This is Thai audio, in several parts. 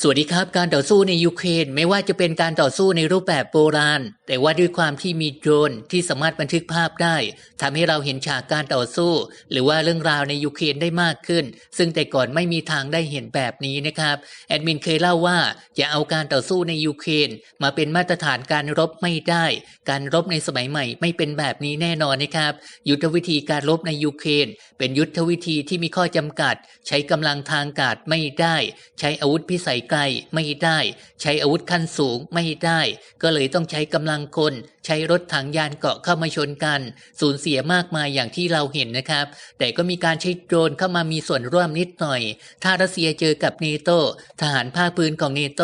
สวัสดีครับการต่อสู้ในยูเครนไม่ว่าจะเป็นการต่อสู้ในรูปแบบโบราณ แต่ว่าด้วยความที่มีโดรนที่สามารถบันทึกภาพได้ทำให้เราเห็นฉากการต่อสู้ หรือว่าเรื่องราวในยูเครนได้มากขึ้น ซึ่งแต่ก่อนไม่มีทางได้เห็นแบบนี้นะครับแอดมินเคยเล่าว่าจะเอาการต่อสู้ในยูเครนมาเป็นมาตรฐานการรบไม่ได้ การรบในสมัยใหม่ไม่เป็นแบบนี้แน่นอนนะครับยุทธวิธีการรบในยูเครน เป็นยุทธวิธีที่มีข้อจำกัด ใช้กำลังทางอากาศไม่ได้ ใช้อาวุธพิสัยไกลไม่ได้ ใช้อาวุธขั้นสูงไม่ได้ ก็เลยต้องใช้กำลังคน ใช้รถถังยานเกาะเข้ามาชนกัน สูญเสียมากมายอย่างที่เราเห็นนะครับ แต่ก็มีการใช้โดรนเข้ามามีส่วนร่วมนิดหน่อย ถ้ารัสเซียเจอกับเนโตทหารภาคพื้นของเนโต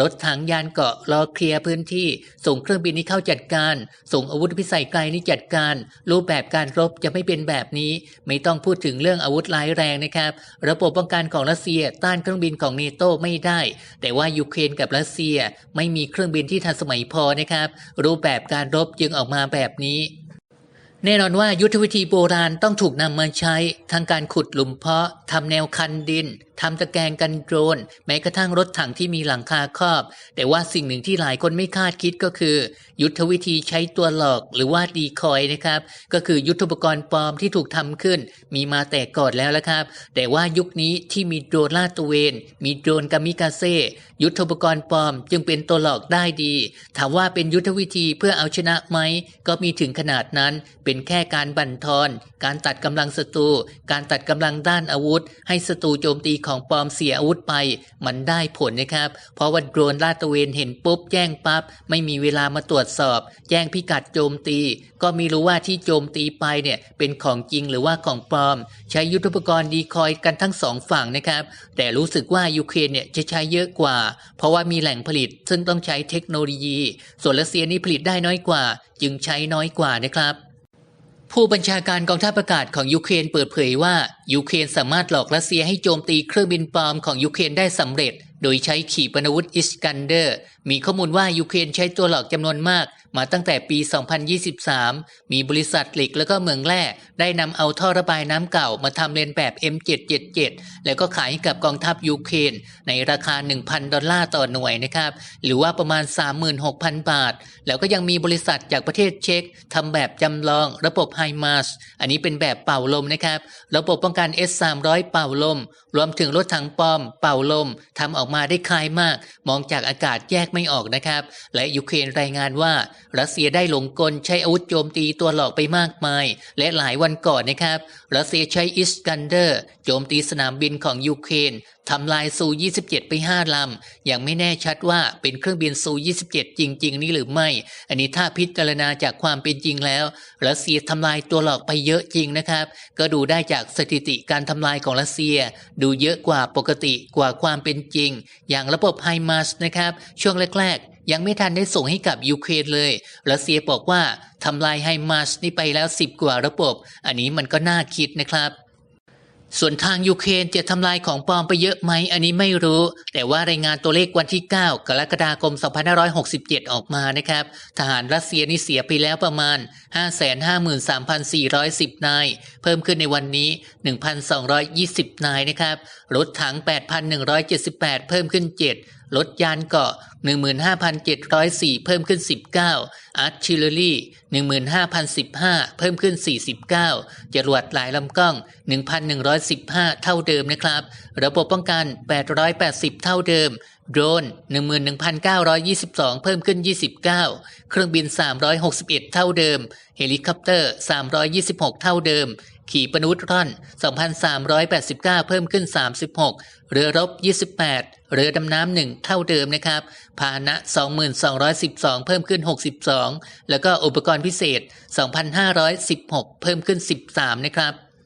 รถถังยานเกาะรอเคลียร์พื้นที่ ส่งเครื่องบินนี้เข้าจัดการ ส่งอาวุธพิสัยไกลนี้จัดการ รูปแบบการรบจะไม่เป็นแบบนี้ไม่ต้องต้องพูดถึงเรื่องอาวุธร้ายแรงนะครับ ระบบป้องกันของรัสเซียต้านเครื่องบินของเนโตไม่ได้ แต่ว่ายูเครนกับรัสเซียไม่มีเครื่องบินที่ทันสมัยพอนะครับ รูปแบบการรบจึงออกมาแบบนี้แน่นอนว่ายุทธวิธีโบราณต้องถูกนำมาใช้ทางการขุดหลุมเพาะทำแนวคันดินทำตะแกรงกันโดรนแม้กระทั่งรถถังที่มีหลังคาครอบ แต่ว่าสิ่งหนึ่งที่หลายคนไม่คาดคิดก็คือ ยุทธวิธีใช้ตัวหลอกหรือว่าดีคอยนะครับ ก็คือยุทธปกรณ์ปลอมที่ถูกทำขึ้น มีมาแต่ก่อนแล้วละครับ แต่ว่ายุคนี้ที่มีโดรนลาดตระเวน มีโดรนกามิกาเซ่ยุทธปกรณ์ปลอม จึงเป็นตัวหลอกได้ดี ถามว่าเป็นยุทธวิธีเพื่อเอาชนะไหมก็มีถึงขนาดนั้น เป็นแค่การบั่นทอน การตัดกำลังศัตรูการตัดกำลังด้านอาวุธ ให้ศัตรูโจมตีของปลอมเสียอาวุธไป มันได้ผลนะครับ เพราะว่าโดรนลาดตระเวนเห็นปุ๊บแจ้งปั๊บไม่มีเวลามาตรวจสอบ แจ้งพิกัดโจมตี ก็ไม่รู้ว่าที่โจมตีไปเนี่ยเป็นของจริงหรือว่าของปลอม ใช้ยุทธปกรณ์ดีคอยกันทั้งสองฝั่งนะครับ แต่รู้สึกว่ายูเครนเนี่ยจะใช้เยอะกว่า เพราะว่ามีแหล่งผลิตซึ่งต้องใช้เทคโนโลยี ส่วนรัสเซียนี่ผลิตได้น้อยกว่า จึงใช้น้อยกว่านะครับ ผู้บัญชาการกองทัพอากาศของยูเครนเปิดเผยว่ายูเครนสามารถหลอกรัสเซียให้โจมตีเครื่องบินปลอมของยูเครนได้สำเร็จ โดยใช้ขีปนาวุธอิสกันเดอร์ มีข้อมูลว่ายูเครนใช้ตัวหลอกจำนวนมาก มาตั้งแต่ปี 2023 มีบริษัทเหล็กและก็เมืองแร่ได้นำเอาท่อระบายน้ำเก่ามาทำเลนแบบ M777 แล้วก็ขายให้กับกองทัพยูเครนในราคา 1,000 ดอลลาร์ต่อหน่วยนะครับ หรือว่าประมาณ 36,000 บาท แล้วก็ยังมีบริษัทจากประเทศเช็กทำแบบจำลองระบบไฮมาสอันนี้เป็นแบบเป่าลมนะครับ ระบบป้องกัน S300 เป่าลม รวมถึงรถถังปอม เป่าลมทำออกมาได้คล้ายมาก มองจากอากาศแยกไม่ออกนะครับ และยูเครนรายงานว่า รัสเซียได้หลงกลใช้อาวุธโจมตีตัวหลอกไปมากมาย และหลายวันก่อนนะครับ รัสเซียใช้อิสกันเดอร์โจมตีสนามบินของยูเครนทำลายซู27 ไป 5 ลำ ยังไม่แน่ชัดว่าเป็นเครื่องบินซู27 จริง ๆ นี่หรือไม่ อันนี้ถ้าพิจารณาจากความเป็นจริงแล้วรัสเซียทำลายตัวหลอกไปเยอะจริงนะครับ ก็ดูได้จากสถิติการทำลายของรัสเซีย ดูเยอะกว่าปกติกว่าความเป็นจริง อย่างระบบไฮมาสนะครับ ช่วงแรก ๆ ยังไม่ทันได้ส่งให้กับยูเครนเลยรัสเซียบอกว่าทำลายไฮมาสนี่ไปแล้ว 10 กว่าระบบ อันนี้มันก็น่าคิดนะครับ ส่วนทางยูเครนจะทำลายของปลอมไปเยอะไหมอันนี้ไม่รู้ แต่ว่ารายงานตัวเลขวันที่ 9 กรกฎาคม 2567 ออกมานะครับ ทหารรัสเซียนี่เสียไปแล้วประมาณ 553,410 นาย เพิ่มขึ้นในวันนี้ 1,220 นายนะครับ รถถัง 8,178 เพิ่มขึ้น 7 รถยานเกาะ 15,704 เพิ่มขึ้น 19 อาร์ติลเลอรี่ 15,015 เพิ่มขึ้น 49 จรวดหลายลำกล้อง 1,115 เท่าเดิมนะครับ ระบบป้องกัน 880 เท่าเดิม โดรน 11,922 เพิ่มขึ้น 29 เครื่องบิน 361 เท่าเดิม เฮลิคอปเตอร์ 326 เท่าเดิม ขีปนาวุธร่อน 2,389 เพิ่มขึ้น 36 เรือรบ 28 เรือดำน้ำหนึ่งเท่าเดิมนะครับ พาหนะ 2,212 เพิ่มขึ้น 62 แล้วก็อุปกรณ์พิเศษ 2,516 เพิ่มขึ้น 13 นะครับ